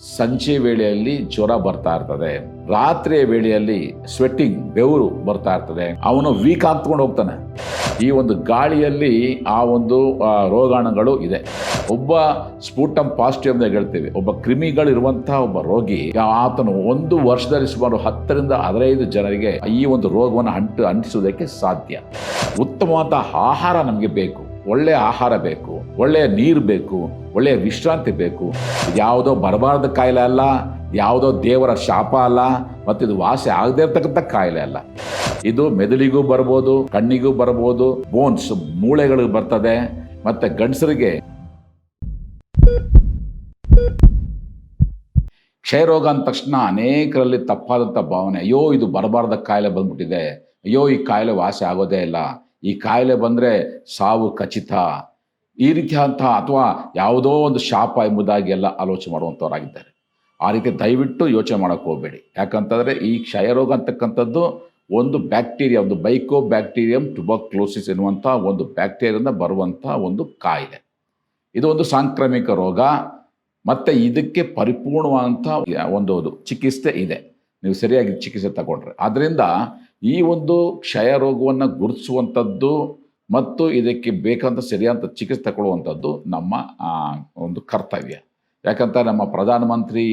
ಸಂಜೆ ವೇಳೆಯಲ್ಲಿ ಜ್ವರ ಬರ್ತಾ ಇರ್ತದೆ. ರಾತ್ರಿಯ ವೇಳೆಯಲ್ಲಿ ಸ್ವೆಟ್ಟಿಂಗ್ ಬೆವರು ಬರ್ತಾ ಇರ್ತದೆ. ಅವನು ವೀಕ್ ಆಗ್ತ್ಕೊಂಡು ಹೋಗ್ತಾನೆ. ಈ ಒಂದು ಗಾಳಿಯಲ್ಲಿ ಆ ಒಂದು ರೋಗಾಣುಗಳು ಇದೆ. ಒಬ್ಬ ಸ್ಪೂಟಮ್ ಪಾಸಿಟಿವ್ ಅಂತ ಹೇಳ್ತೀವಿ. ಒಬ್ಬ ಕ್ರಿಮಿಗಳಿರುವಂತಹ ಒಬ್ಬ ರೋಗಿ, ಆತನು ಒಂದು ವರ್ಷದಲ್ಲಿ ಸುಮಾರು ಹತ್ತರಿಂದ ಹದಿನೈದು ಜನರಿಗೆ ಈ ಒಂದು ರೋಗವನ್ನು ಅಂಟು, ಅಂಟಿಸುವುದಕ್ಕೆ ಸಾಧ್ಯ. ಉತ್ತಮವಾದ ಆಹಾರ ನಮಗೆ ಬೇಕು. ಒಳ್ಳೆಯ ಆಹಾರ ಬೇಕು. ಒಳ್ಳೆಯ ನೀರು ಬೇಕು, ಒಳ್ಳೆಯ ವಿಶ್ರಾಂತಿ ಬೇಕು. ಯಾವುದೋ ಬರಬಾರದ ಕಾಯಿಲೆ ಅಲ್ಲ, ಯಾವುದೋ ದೇವರ ಶಾಪ ಅಲ್ಲ, ಮತ್ತು ಇದು ವಾಸಿ ಆಗದೇ ಇರತಕ್ಕಂಥ ಕಾಯಿಲೆ ಅಲ್ಲ. ಇದು ಮೆದುಳಿಗೂ ಬರ್ಬೋದು, ಕಣ್ಣಿಗೂ ಬರ್ಬೋದು ಬೋನ್ಸ್ ಮೂಳೆಗಳಿಗೆ ಬರ್ತದೆ, ಮತ್ತು ಗಂಡಸರಿಗೆ ಕ್ಷಯರೋಗ ಅಂದ ತಕ್ಷಣ ಅನೇಕರಲ್ಲಿ ತಪ್ಪಾದಂಥ ಭಾವನೆ. ಅಯ್ಯೋ, ಇದು ಬರಬಾರ್ದ ಕಾಯಿಲೆ ಬಂದ್ಬಿಟ್ಟಿದೆ. ಅಯ್ಯೋ, ಈ ಕಾಯಿಲೆ ವಾಸಿ ಆಗೋದೇ ಇಲ್ಲ. ಈ ಕಾಯಿಲೆ ಬಂದರೆ ಸಾವು ಖಚಿತ. ಈ ರೀತಿಯಾದಂತಹ ಅಥವಾ ಯಾವುದೋ ಒಂದು ಶಾಪ ಎಂಬುದಾಗಿ ಎಲ್ಲ ಆಲೋಚನೆ ಮಾಡುವಂಥವರಾಗಿದ್ದಾರೆ. ಆ ರೀತಿ ದಯವಿಟ್ಟು ಯೋಚನೆ ಮಾಡೋಕೆ ಹೋಗಬೇಡಿ. ಯಾಕಂತಂದರೆ ಈ ಕ್ಷಯರೋಗ ಅಂತಕ್ಕಂಥದ್ದು ಒಂದು ಬ್ಯಾಕ್ಟೀರಿಯಾ, ಒಂದು ಬೈಕೋ ಬ್ಯಾಕ್ಟೀರಿಯಂ ಟುಬಕ್ಲೋಸಿಸ್ ಎನ್ನುವಂಥ ಒಂದು ಬ್ಯಾಕ್ಟೀರಿಯಿಂದ ಬರುವಂಥ ಒಂದು ಕಾಯಿಲೆ. ಇದು ಒಂದು ಸಾಂಕ್ರಾಮಿಕ ರೋಗ. ಮತ್ತು ಇದಕ್ಕೆ ಪರಿಪೂರ್ಣವಾದಂಥ ಒಂದು ಒಂದು ಚಿಕಿತ್ಸೆ ಇದೆ. ನೀವು ಸರಿಯಾಗಿ ಚಿಕಿತ್ಸೆ ತಗೊಂಡ್ರೆ. ಆದ್ದರಿಂದ ಈ ಒಂದು ಕ್ಷಯ ರೋಗವನ್ನು ಗುರುತಿಸುವಂಥದ್ದು ಮತ್ತು ಇದಕ್ಕೆ ಬೇಕಂತ ಸರಿಯಾದ ಚಿಕಿತ್ಸೆ ತಗೊಳ್ಳುವಂಥದ್ದು ನಮ್ಮ ಒಂದು ಕರ್ತವ್ಯ. ಯಾಕಂತ ನಮ್ಮ ಪ್ರಧಾನಮಂತ್ರಿ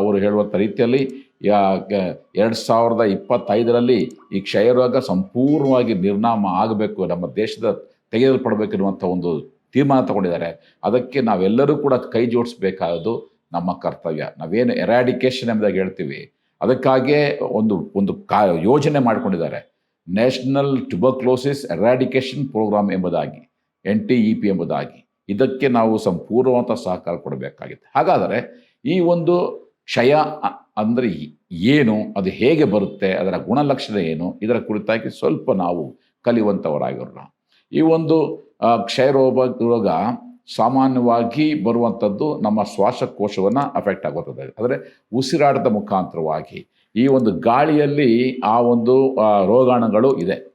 ಅವರು ಹೇಳುವಂಥ ರೀತಿಯಲ್ಲಿ ಎರಡು ಸಾವಿರದ ಇಪ್ಪತ್ತೈದರಲ್ಲಿ ಈ ಕ್ಷಯರೋಗ ಸಂಪೂರ್ಣವಾಗಿ ನಿರ್ನಾಮ ಆಗಬೇಕು, ನಮ್ಮ ದೇಶದ ತೆಗೆಯಲ್ಪಡಬೇಕಿರುವಂಥ ಒಂದು ತೀರ್ಮಾನ ತಗೊಂಡಿದ್ದಾರೆ. ಅದಕ್ಕೆ ನಾವೆಲ್ಲರೂ ಕೂಡ ಕೈ ಜೋಡಿಸ್ಬೇಕಾದ್ದು ನಮ್ಮ ಕರ್ತವ್ಯ. ನಾವೇನು ಎರಾಡಿಕೇಶನ್ ಎಂಬುದಾಗಿ ಹೇಳ್ತೀವಿ. ಅದಕ್ಕಾಗಿಯೇ ಒಂದು ಒಂದು ಕಾ, ಯೋಜನೆ ಮಾಡಿಕೊಂಡಿದ್ದಾರೆ. ನ್ಯಾಷನಲ್ ಟ್ಯುಬರ್ಕ್ಲೋಸಿಸ್ ಎರಾಡಿಕೇಷನ್ ಪ್ರೋಗ್ರಾಮ್ ಎಂಬುದಾಗಿ, ಎನ್ ಟಿ ಇ ಪಿ ಎಂಬುದಾಗಿ. ಇದಕ್ಕೆ ನಾವು ಸಂಪೂರ್ಣವಂತ ಸಹಕಾರ ಕೊಡಬೇಕಾಗಿದೆ ಹಾಗಾದರೆ ಈ ಒಂದು ಕ್ಷಯ ಅಂದರೆ ಏನು, ಅದು ಹೇಗೆ ಬರುತ್ತೆ, ಅದರ ಗುಣಲಕ್ಷಣ ಏನು, ಇದರ ಕುರಿತಾಗಿ ಸ್ವಲ್ಪ ನಾವು ಕಲಿಯುವಂಥವರಾಗಿರೋಣ. ಈ ಒಂದು ಕ್ಷಯ ಕ್ಷಯರೋಗ ರೋಗ ಸಾಮಾನ್ಯವಾಗಿ ಬರುವಂಥದ್ದು ನಮ್ಮ ಶ್ವಾಸಕೋಶವನ್ನು ಅಫೆಕ್ಟ್ ಆಗುತ್ತದೆ ಅಂದರೆ ಉಸಿರಾಟದ ಮುಖಾಂತರವಾಗಿ ಈ ಒಂದು ಗಾಳಿಯಲ್ಲಿ ಆ ಒಂದು ರೋಗಾಣುಗಳು ಇದೆ.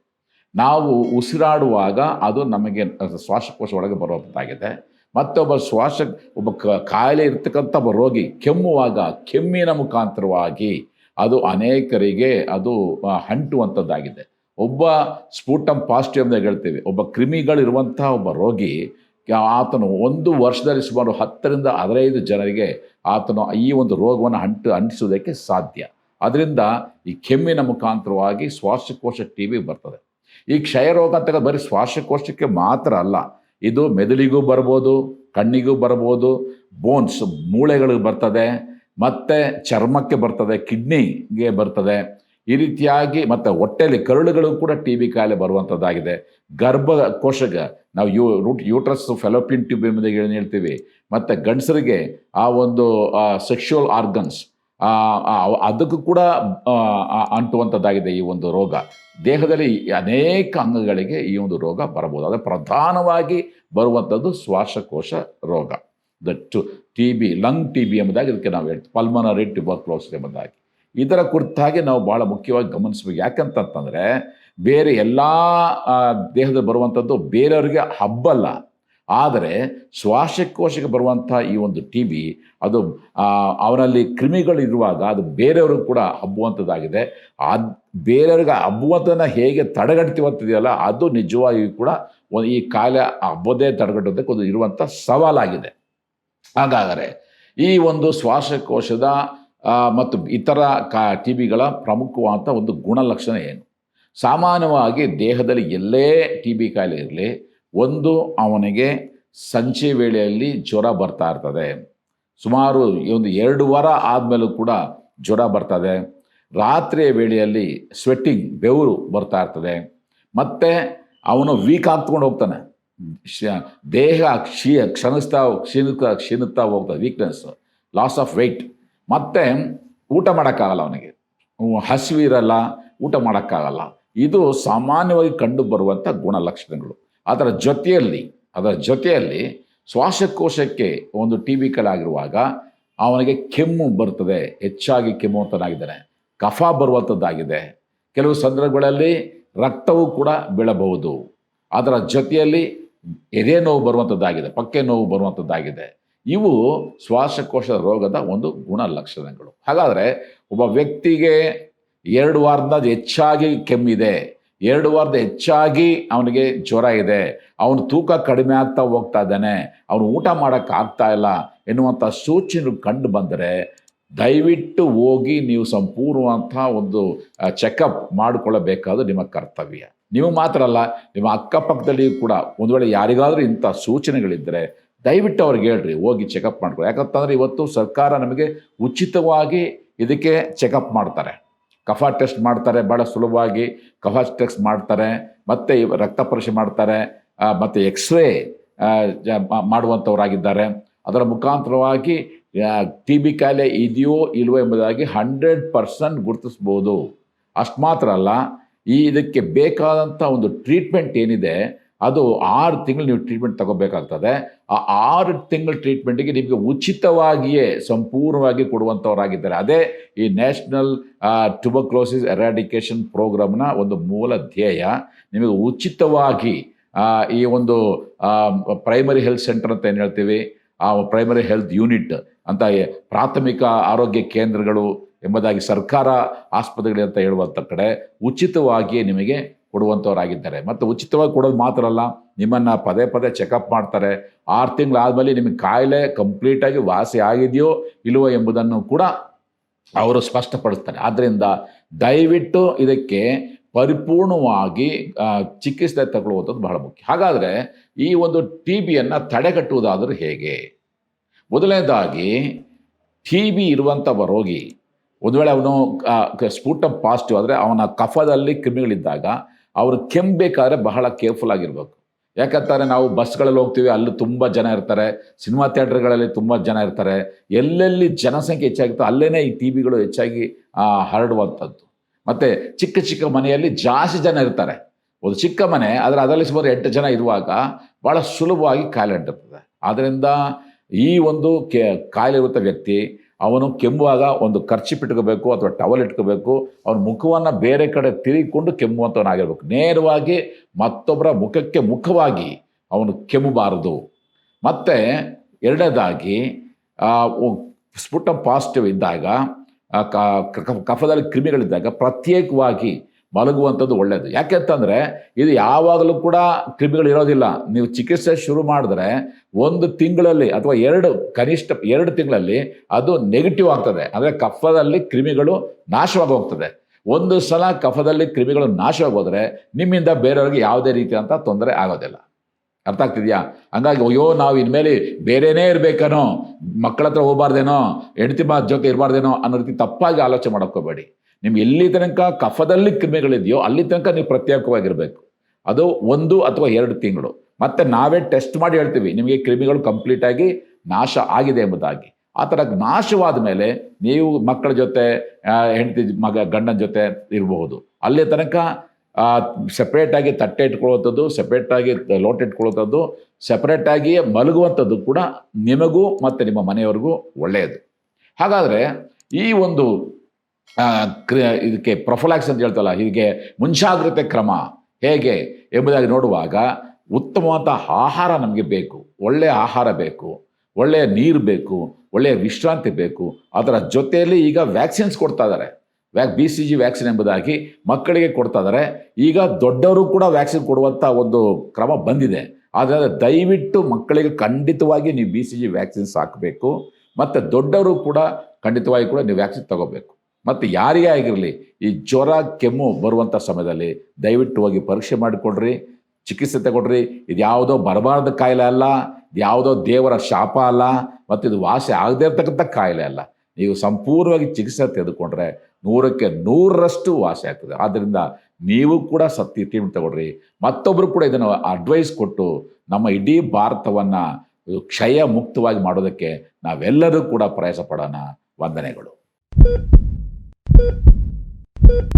ನಾವು ಉಸಿರಾಡುವಾಗ ಅದು ನಮಗೆ, ಶ್ವಾಸಕೋಶ ಒಳಗೆ ಬರುವಂಥದ್ದಾಗಿದೆ ಮತ್ತೊಬ್ಬ ಶ್ವಾಸ, ಒಬ್ಬ ಕ- ಕಾಯಿಲೆ ಇರ್ತಕ್ಕಂಥ ಒಬ್ಬ ರೋಗಿ ಕೆಮ್ಮುವಾಗ, ಕೆಮ್ಮಿನ ಮುಖಾಂತರವಾಗಿ ಅದು ಅನೇಕರಿಗೆ ಅದು ಹಂಟುವಂಥದ್ದಾಗಿದೆ. ಒಬ್ಬ ಸ್ಫೂಟಂ ಪಾಸಿಟಿವ್ ಅಂತ ಹೇಳ್ತೀವಿ. ಒಬ್ಬ ಕ್ರಿಮಿಗಳಿರುವಂತಹ ಒಬ್ಬ ರೋಗಿ ಆತನು ಒಂದು ವರ್ಷದಲ್ಲಿ ಸುಮಾರು ಹತ್ತರಿಂದ ಹದಿನೈದು ಜನರಿಗೆ ಆತನು ಈ ಒಂದು ರೋಗವನ್ನು ಅಂಟು ಅಂಟಿಸುವುದಕ್ಕೆ ಸಾಧ್ಯ. ಅದರಿಂದ ಈ ಕೆಮ್ಮಿನ ಮುಖಾಂತರವಾಗಿ ಶ್ವಾಸಕೋಶ ಟಿ ಬಿ ಬರ್ತದೆ. ಈ ಕ್ಷಯ ರೋಗ ಅಂತ ಬರೀ ಶ್ವಾಸಕೋಶಕ್ಕೆ ಮಾತ್ರ ಅಲ್ಲ, ಇದು ಮೆದುಳಿಗೂ ಬರ್ಬೋದು, ಕಣ್ಣಿಗೂ ಬರ್ಬೋದು ಬೋನ್ಸ್ ಮೂಳೆಗಳಿಗೆ ಬರ್ತದೆ, ಮತ್ತು ಚರ್ಮಕ್ಕೆ ಬರ್ತದೆ, ಕಿಡ್ನಿಗೆ ಬರ್ತದೆ. ಈ ರೀತಿಯಾಗಿ ಮತ್ತು ಹೊಟ್ಟೆಯಲ್ಲಿ ಕರುಳುಗಳು ಕೂಡ ಟಿ ಬಿ ಕಾಯಿಲೆ ಬರುವಂಥದ್ದಾಗಿದೆ ಗರ್ಭಕೋಶಗ ನಾವು ಯು, ರೂಟ್ ಯೂಟ್ರಸ್ ಫೆಲೋಪಿನ್ ಟ್ಯೂಬ್ ಎಂಬುದಾಗಿ ಹೇಳ್ತೀವಿ. ಮತ್ತು ಗಂಡಸರಿಗೆ ಆ ಒಂದು ಸೆಕ್ಷುವಲ್ ಆರ್ಗನ್ಸ್ ಅದಕ್ಕೂ ಕೂಡ ಅಂಟುವಂಥದ್ದಾಗಿದೆ ಈ ಒಂದು ರೋಗ. ದೇಹದಲ್ಲಿ ಅನೇಕ ಅಂಗಗಳಿಗೆ ಈ ಒಂದು ರೋಗ ಬರಬಹುದು. ಆದರೆ ಪ್ರಧಾನವಾಗಿ ಬರುವಂಥದ್ದು ಶ್ವಾಸಕೋಶ ರೋಗ. ದ to T B lung T B ಎಂಬುದಾಗಿ ಇದಕ್ಕೆ ನಾವು ಹೇಳ್ತೀವಿ. ಪಲ್ಮನರಿ ಟ್ಯೂಬರ್ಕ್ಲೋಸ್ ಎಂಬುದಾಗಿ. ಇದರ ಕುರಿತಾಗಿ ನಾವು ಭಾಳ ಮುಖ್ಯವಾಗಿ ಗಮನಿಸಬೇಕು. ಯಾಕಂತಂತಂದರೆ, ಬೇರೆ ಎಲ್ಲ ದೇಹದಲ್ಲಿ ಬರುವಂಥದ್ದು ಬೇರೆಯವರಿಗೆ ಹಬ್ಬಲ್ಲ. ಆದರೆ ಶ್ವಾಸಕೋಶಕ್ಕೆ ಬರುವಂಥ ಈ ಒಂದು ಟಿ ಬಿ ಅದು ಅವನಲ್ಲಿ ಕ್ರಿಮಿಗಳಿರುವಾಗ ಅದು ಬೇರೆಯವ್ರಿಗೂ ಕೂಡ ಹಬ್ಬುವಂಥದ್ದಾಗಿದೆ. ಅದು ಬೇರೆಯವ್ರಿಗೆ ಹಬ್ಬುವಂಥದ್ದನ್ನು ಹೇಗೆ ತಡೆಗಟ್ತೀವಂತಿದೆಯಲ್ಲ, ಅದು ನಿಜವಾಗಿಯೂ ಕೂಡ ಒಂದು ಈ ಕಾಯಿಲೆ ಹಬ್ಬದೇ ತಡೆಗಟ್ಟೋದಕ್ಕೆ ಒಂದು ಇರುವಂಥ ಸವಾಲಾಗಿದೆ. ಹಾಗಾದರೆ ಈ ಒಂದು ಶ್ವಾಸಕೋಶದ ಮತ್ತು ಇತರ ಕಾ ಟಿ ಬಿಗಳ ಪ್ರಮುಖವಾದ ಒಂದು ಗುಣಲಕ್ಷಣ ಏನು? ಸಾಮಾನ್ಯವಾಗಿ ದೇಹದಲ್ಲಿ ಎಲ್ಲೇ ಟಿ ಬಿ ಕಾಯಿಲೆ ಇರಲಿ ಒಂದು ಅವನಿಗೆ ಸಂಜೆ ವೇಳೆಯಲ್ಲಿ ಜ್ವರ ಬರ್ತಾ ಇರ್ತದೆ. ಸುಮಾರು ಒಂದು ಎರಡು ವಾರ ಆದಮೇಲೂ ಕೂಡ ಜ್ವರ ಬರ್ತದೆ. ರಾತ್ರಿಯ ವೇಳೆಯಲ್ಲಿ ಸ್ವೆಟ್ಟಿಂಗ್ ಬೆವರು ಬರ್ತಾ ಇರ್ತದೆ. ಮತ್ತು ಅವನು ವೀಕ್ ಆಗ್ತಕೊಂಡು ಹೋಗ್ತಾನೆ. ದೇಹ ಕ್ಷೀ ಕ್ಷಣಿಸ್ತಾ, ಕ್ಷೀಣಿಸ್ತಾ ಕ್ಷೀಣಿಸ್ತಾ ಹೋಗ್ತದೆ ವೀಕ್ನೆಸ್ ಲಾಸ್ ಆಫ್ ವೆಯ್ಟ್ ಮತ್ತು ಊಟ ಮಾಡೋಕ್ಕಾಗಲ್ಲ ಅವನಿಗೆ. ಹಸಿವಿರಲ್ಲ, ಊಟ ಮಾಡೋಕ್ಕಾಗಲ್ಲ. ಇದು ಸಾಮಾನ್ಯವಾಗಿ ಕಂಡು ಬರುವಂಥ ಗುಣಲಕ್ಷಣಗಳು. ಅದರ ಜೊತೆಯಲ್ಲಿ ಅದರ ಜೊತೆಯಲ್ಲಿ ಶ್ವಾಸಕೋಶಕ್ಕೆ ಒಂದು ಟಿ ಬಿ ಕಲಾಗಿರುವಾಗ ಅವನಿಗೆ ಕೆಮ್ಮು ಬರ್ತದೆ, ಹೆಚ್ಚಾಗಿ ಕೆಮ್ಮುವಂತನಾಗಿದ್ದಾನೆ. ಕಫ ಬರುವಂಥದ್ದಾಗಿದೆ ಕೆಲವು ಸಂದರ್ಭಗಳಲ್ಲಿ ರಕ್ತವೂ ಕೂಡ ಬೀಳಬಹುದು. ಅದರ ಜೊತೆಯಲ್ಲಿ ಎದೆ ನೋವು ಬರುವಂಥದ್ದಾಗಿದೆ ಪಕ್ಕೆ ನೋವು ಬರುವಂಥದ್ದಾಗಿದೆ ಇವು ಶ್ವಾಸಕೋಶ ರೋಗದ ಒಂದು ಗುಣಲಕ್ಷಣಗಳು. ಹಾಗಾದರೆ ಒಬ್ಬ ವ್ಯಕ್ತಿಗೆ ಎರಡು ವಾರದಿಂದ ಹೆಚ್ಚಾಗಿ ಕೆಮ್ಮಿದೆ ಎರಡು ವಾರದ ಹೆಚ್ಚಾಗಿ ಅವನಿಗೆ ಜ್ವರ ಇದೆ. ಅವನು ತೂಕ ಕಡಿಮೆ ಆಗ್ತಾ ಹೋಗ್ತಾ ಇದ್ದಾನೆ. ಅವನು ಊಟ ಮಾಡೋಕ್ಕೆ ಆಗ್ತಾ ಇಲ್ಲ ಎನ್ನುವಂಥ ಸೂಚನೆ ಕಂಡು ಬಂದರೆ ದಯವಿಟ್ಟು ಹೋಗಿ ನೀವು ಸಂಪೂರ್ಣವಂಥ ಒಂದು ಚೆಕಪ್ ಮಾಡಿಕೊಳ್ಳಬೇಕಾದ ನಿಮ್ಮ ಕರ್ತವ್ಯ. ನೀವು ಮಾತ್ರ ಅಲ್ಲ, ನಿಮ್ಮ ಅಕ್ಕಪಕ್ಕದಲ್ಲಿ ಕೂಡ ಒಂದು ವೇಳೆ ಯಾರಿಗಾದರೂ ಇಂಥ ಸೂಚನೆಗಳಿದ್ದರೆ ದಯವಿಟ್ಟು ಅವ್ರಿಗೆ ಹೇಳ್ರಿ, ಹೋಗಿ ಚೆಕಪ್ ಮಾಡ್ಕೊಳ್ಳಿ. ಯಾಕಂತಂದರೆ ಇವತ್ತು ಸರ್ಕಾರ ನಮಗೆ ಉಚಿತವಾಗಿ ಇದಕ್ಕೆ ಚೆಕಪ್ ಮಾಡ್ತಾರೆ. ಕಫ ಟೆಸ್ಟ್ ಮಾಡ್ತಾರೆ ಭಾಳ ಸುಲಭವಾಗಿ ಕಫ ಟೆಸ್ಟ್ ಮಾಡ್ತಾರೆ, ಮತ್ತು ರಕ್ತ ಪರೀಕ್ಷೆ ಮಾಡ್ತಾರೆ ಮತ್ತು ಎಕ್ಸ್ರೇ ಮಾಡುವಂಥವರಾಗಿದ್ದಾರೆ. ಅದರ ಮುಖಾಂತರವಾಗಿ ಟಿ ಬಿ ಕಾಯಿಲೆ ಇದೆಯೋ ಇಲ್ವೋ ಎಂಬುದಾಗಿ ಹಂಡ್ರೆಡ್ ಪರ್ಸೆಂಟ್ ಗುರುತಿಸ್ಬೋದು. ಅಷ್ಟು ಮಾತ್ರ ಅಲ್ಲ, ಈ ಇದಕ್ಕೆ ಬೇಕಾದಂಥ ಒಂದು ಟ್ರೀಟ್ಮೆಂಟ್ ಏನಿದೆ ಅದು ಆರು ತಿಂಗಳು ನೀವು ಟ್ರೀಟ್ಮೆಂಟ್ ತಗೋಬೇಕಾಗ್ತದೆ. ಆ ಆರು ತಿಂಗಳ ಟ್ರೀಟ್ಮೆಂಟಿಗೆ ನಿಮಗೆ ಉಚಿತವಾಗಿಯೇ ಸಂಪೂರ್ಣವಾಗಿ ಕೊಡುವಂಥವರಾಗಿದ್ದಾರೆ. ಅದೇ ಈ ನ್ಯಾಷನಲ್ ಟ್ಯುಬಕ್ಲೋಸಿಸ್ ಎರಾಡಿಕೇಶನ್ ಪ್ರೋಗ್ರಾಮ್ನ ಒಂದು ಮೂಲ ಧ್ಯೇಯ. ನಿಮಗೆ ಉಚಿತವಾಗಿ ಈ ಒಂದು ಪ್ರೈಮರಿ ಹೆಲ್ತ್ ಸೆಂಟರ್ ಅಂತ ಏನು ಹೇಳ್ತೀವಿ? ಆ ಪ್ರೈಮರಿ ಹೆಲ್ತ್ ಯೂನಿಟ್ ಅಂತ ಪ್ರಾಥಮಿಕ ಆರೋಗ್ಯ ಕೇಂದ್ರಗಳು ಎಂಬುದಾಗಿ ಸರ್ಕಾರ ಆಸ್ಪತ್ರೆಗಳು ಅಂತ ಹೇಳುವಂಥ ಕಡೆ ಉಚಿತವಾಗಿಯೇ ನಿಮಗೆ ಕೊಡುವಂಥವರಾಗಿದ್ದಾರೆ ಮತ್ತು ಉಚಿತವಾಗಿ ಕೊಡೋದು ಮಾತ್ರ ಅಲ್ಲ, ನಿಮ್ಮನ್ನು ಪದೇ ಪದೇ ಚೆಕಪ್ ಮಾಡ್ತಾರೆ. ಆರು ತಿಂಗಳಾದಮೇಲೆ ನಿಮಗೆ ಕಾಯಿಲೆ ಕಂಪ್ಲೀಟಾಗಿ ವಾಸಿ ಆಗಿದೆಯೋ ಇಲ್ವೋ ಎಂಬುದನ್ನು ಕೂಡ ಅವರು ಸ್ಪಷ್ಟಪಡಿಸ್ತಾರೆ. ಆದ್ದರಿಂದ ದಯವಿಟ್ಟು ಇದಕ್ಕೆ ಪರಿಪೂರ್ಣವಾಗಿ ಚಿಕಿತ್ಸೆ ತಗೊಳ್ಳುವಂಥದ್ದು ಬಹಳ ಮುಖ್ಯ. ಹಾಗಾದರೆ ಈ ಒಂದು ಟಿ ಬಿಯನ್ನು ತಡೆಗಟ್ಟುವುದಾದರೂ ಹೇಗೆ? ಮೊದಲನೇದಾಗಿ ಟಿ ಬಿ ಇರುವಂಥ ರೋಗಿ, ಒಂದು ವೇಳೆ ಅವನು ಸ್ಪೂಟಮ್ ಪಾಸಿಟಿವ್ ಆದರೆ ಅವನ ಕಫದಲ್ಲಿ ಕ್ರಿಮಿಗಳಿದ್ದಾಗ ಅವರು ಕೆಮ್ಮಬೇಕಾದ್ರೆ ಬಹಳ ಕೇರ್ಫುಲ್ ಆಗಿರ್ಬೇಕು. ಯಾಕಂತಾರೆ ನಾವು ಬಸ್ಗಳಲ್ಲಿ ಹೋಗ್ತೀವಿ, ಅಲ್ಲಿ ತುಂಬ ಜನ ಇರ್ತಾರೆ, ಸಿನಿಮಾ ಥಿಯೇಟರ್ಗಳಲ್ಲಿ ತುಂಬ ಜನ ಇರ್ತಾರೆ. ಎಲ್ಲೆಲ್ಲಿ ಜನಸಂಖ್ಯೆ ಹೆಚ್ಚಾಗುತ್ತೋ ಅಲ್ಲೇ ಈ ಟಿ ವಿಗಳು ಹೆಚ್ಚಾಗಿ ಹರಡುವಂಥದ್ದು. ಮತ್ತು ಚಿಕ್ಕ ಚಿಕ್ಕ ಮನೆಯಲ್ಲಿ ಜಾಸ್ತಿ ಜನ ಇರ್ತಾರೆ. ಒಂದು ಚಿಕ್ಕ ಮನೆ, ಆದರೆ ಅದರಲ್ಲಿ ಸುಮಾರು ಎಂಟು ಜನ ಇರುವಾಗ ಭಾಳ ಸುಲಭವಾಗಿ ಕಾಯಿಲೆ ಅಂಟುತ್ತದೆ ಆದ್ದರಿಂದ ಈ ಒಂದು ಕೆ ಕಾಯಿಲೆ ಇರುವಂಥ ವ್ಯಕ್ತಿ ಅವನು ಕೆಮ್ಮುವಾಗ ಒಂದು ಖರ್ಚಿ ಇಟ್ಕೋಬೇಕು ಅಥವಾ ಟವಲ್ ಇಟ್ಕೋಬೇಕು, ಅವನ ಮುಖವನ್ನು ಬೇರೆ ಕಡೆ ತಿರುಗಿಕೊಂಡು ಕೆಮ್ಮುವಂಥವನಾಗಿರ್ಬೇಕು ನೇರವಾಗಿ ಮತ್ತೊಬ್ಬರ ಮುಖಕ್ಕೆ ಮುಖವಾಗಿ ಅವನು ಕೆಮ್ಮಬಾರದು. ಮತ್ತು ಎರಡನೇದಾಗಿ ಸ್ಫುಟ ಪಾಸಿಟಿವ್ ಇದ್ದಾಗ ಕಫದಲ್ಲಿ ಕ್ರಿಮಿಗಳಿದ್ದಾಗ ಪ್ರತ್ಯೇಕವಾಗಿ ಮಲಗುವಂಥದ್ದು ಒಳ್ಳೆಯದು ಯಾಕೆ ಅಂತಂದರೆ ಇದು ಯಾವಾಗಲೂ ಕೂಡ ಕ್ರಿಮಿಗಳು ಇರೋದಿಲ್ಲ. ನೀವು ಚಿಕಿತ್ಸೆ ಶುರು ಮಾಡಿದ್ರೆ ಒಂದು ತಿಂಗಳಲ್ಲಿ ಅಥವಾ ಎರಡು ಕನಿಷ್ಠ ಎರಡು ತಿಂಗಳಲ್ಲಿ ಅದು ನೆಗೆಟಿವ್ ಆಗ್ತದೆ. ಅಂದರೆ ಕಫದಲ್ಲಿ ಕ್ರಿಮಿಗಳು ನಾಶವಾಗಿ ಹೋಗ್ತದೆ. ಒಂದು ಸಲ ಕಫದಲ್ಲಿ ಕ್ರಿಮಿಗಳು ನಾಶವಾಗೋದ್ರೆ ನಿಮ್ಮಿಂದ ಬೇರೆಯವ್ರಿಗೆ ಯಾವುದೇ ರೀತಿಯಂಥ ತೊಂದರೆ ಆಗೋದಿಲ್ಲ. ಅರ್ಥ ಆಗ್ತಿದೆಯಾ? ಹಂಗಾಗಿ ಅಯ್ಯೋ, ನಾವು ಇನ್ಮೇಲೆ ಬೇರೆನೇ ಇರಬೇಕೇನೋ ಮಕ್ಕಳ ಹತ್ರ ಹೋಗಬಾರ್ದೇನೋ, ಹೆಂಡತಿ ಮಾ ಜೊತೆ ಇರಬಾರ್ದೇನೋ ಅನ್ನೋ ರೀತಿ ತಪ್ಪಾಗಿ ಆಲೋಚನೆ ಮಾಡೋಕ್ಕೋಬೇಡಿ ನಿಮ್ಗೆ ಎಲ್ಲಿ ತನಕ ಕಫದಲ್ಲಿ ಕ್ರಿಮಿಗಳಿದೆಯೋ ಅಲ್ಲಿ ತನಕ ನೀವು ಪ್ರತ್ಯೇಕವಾಗಿರಬೇಕು. ಅದು ಒಂದು ಅಥವಾ ಎರಡು ತಿಂಗಳು. ಮತ್ತೆ ನಾವೇ ಟೆಸ್ಟ್ ಮಾಡಿ ಹೇಳ್ತೀವಿ, ನಿಮಗೆ ಕ್ರಿಮಿಗಳು ಕಂಪ್ಲೀಟಾಗಿ ನಾಶ ಆಗಿದೆ ಎಂಬುದಾಗಿ. ಆ ಥರ ನಾಶವಾದ ಮೇಲೆ ನೀವು ಮಕ್ಕಳ ಜೊತೆ ಹೆಂಡತಿ ಮಗ, ಗಂಡನ ಜೊತೆ ಇರಬಹುದು. ಅಲ್ಲಿ ತನಕ ಸಪ್ರೇಟಾಗಿ ತಟ್ಟೆ ಇಟ್ಕೊಳ್ಳುವಂಥದ್ದು ಸಪ್ರೇಟಾಗಿ ಲೋಟ ಇಟ್ಕೊಳ್ಳುವಂಥದ್ದು ಸಪ್ರೇಟಾಗಿ ಮಲಗುವಂಥದ್ದು ಕೂಡ ನಿಮಗೂ ಮತ್ತು ನಿಮ್ಮ ಮನೆಯವರಿಗೂ ಒಳ್ಳೆಯದು. ಹಾಗಾದರೆ ಈ ಒಂದು ಇದಕ್ಕೆ ಪ್ರೊಫೊಲಾಕ್ಸ್ ಅಂತ ಹೇಳ್ತಲ್ಲ, ಹೀಗೆ ಮುಂಜಾಗ್ರತೆ ಕ್ರಮ ಹೇಗೆ ಎಂಬುದಾಗಿ ನೋಡುವಾಗ ಉತ್ತಮವಾದ ಆಹಾರ ನಮಗೆ ಬೇಕು, ಒಳ್ಳೆಯ ಆಹಾರ ಬೇಕು, ಒಳ್ಳೆಯ ನೀರು ಬೇಕು, ಒಳ್ಳೆಯ ವಿಶ್ರಾಂತಿ ಬೇಕು, ಅದರ ಜೊತೆಯಲ್ಲಿ ಈಗ ವ್ಯಾಕ್ಸಿನ್ಸ್ ಕೊಡ್ತಾ ಇದ್ದಾರೆ ವ್ಯಾಕ್ ಬಿ ಸಿ ಜಿ ವ್ಯಾಕ್ಸಿನ್ ಎಂಬುದಾಗಿ ಮಕ್ಕಳಿಗೆ ಕೊಡ್ತಾ ಇದ್ದಾರೆ ಈಗ ದೊಡ್ಡವರು ಕೂಡ ವ್ಯಾಕ್ಸಿನ್ ಕೊಡುವಂಥ ಒಂದು ಕ್ರಮ ಬಂದಿದೆ. ಆದರೆ ದಯವಿಟ್ಟು ಮಕ್ಕಳಿಗೆ ಖಂಡಿತವಾಗಿ ನೀವು ಬಿ ಸಿ ಜಿ ವ್ಯಾಕ್ಸಿನ್ಸ್ ಹಾಕಬೇಕು ಮತ್ತು ದೊಡ್ಡವರು ಕೂಡ ಖಂಡಿತವಾಗಿ ಕೂಡ ನೀವು ವ್ಯಾಕ್ಸಿನ್ ತಗೋಬೇಕು. ಮತ್ತು ಯಾರಿಗೇ ಆಗಿರಲಿ ಈ ಜ್ವರ, ಕೆಮ್ಮು ಬರುವಂಥ ಸಮಯದಲ್ಲಿ ದಯವಿಟ್ಟು ಹೋಗಿ ಪರೀಕ್ಷೆ ಮಾಡಿಕೊಡ್ರಿ, ಚಿಕಿತ್ಸೆ ತಗೊಡ್ರಿ. ಇದು ಯಾವುದೋ ಬರಬಾರದ ಕಾಯಿಲೆ ಅಲ್ಲ ಯಾವುದೋ ದೇವರ ಶಾಪ ಅಲ್ಲ, ಮತ್ತು ಇದು ವಾಸಿ ಆಗದೇ ಇರ್ತಕ್ಕಂಥ ಕಾಯಿಲೆ ಅಲ್ಲ. ನೀವು ಸಂಪೂರ್ಣವಾಗಿ ಚಿಕಿತ್ಸೆ ತೆಗೆದುಕೊಂಡ್ರೆ ನೂರಕ್ಕೆ ನೂರರಷ್ಟು ವಾಸಿ ಆಗ್ತದೆ. ಆದ್ದರಿಂದ ನೀವು ಕೂಡ ಸತ್ಯ ಟ್ರೀಟ್ಮೆಂಟ್ ತಗೊಳ್ರಿ. ಮತ್ತೊಬ್ಬರು ಕೂಡ ಇದನ್ನು ಅಡ್ವೈಸ್ ಕೊಟ್ಟು ನಮ್ಮ ಇಡೀ ಭಾರತವನ್ನು ಕ್ಷಯ ಮುಕ್ತವಾಗಿ ಮಾಡೋದಕ್ಕೆ ನಾವೆಲ್ಲರೂ ಕೂಡ ಪ್ರಯಾಸ ಪಡೋಣ. ವಂದನೆಗಳು. Boop. Boop.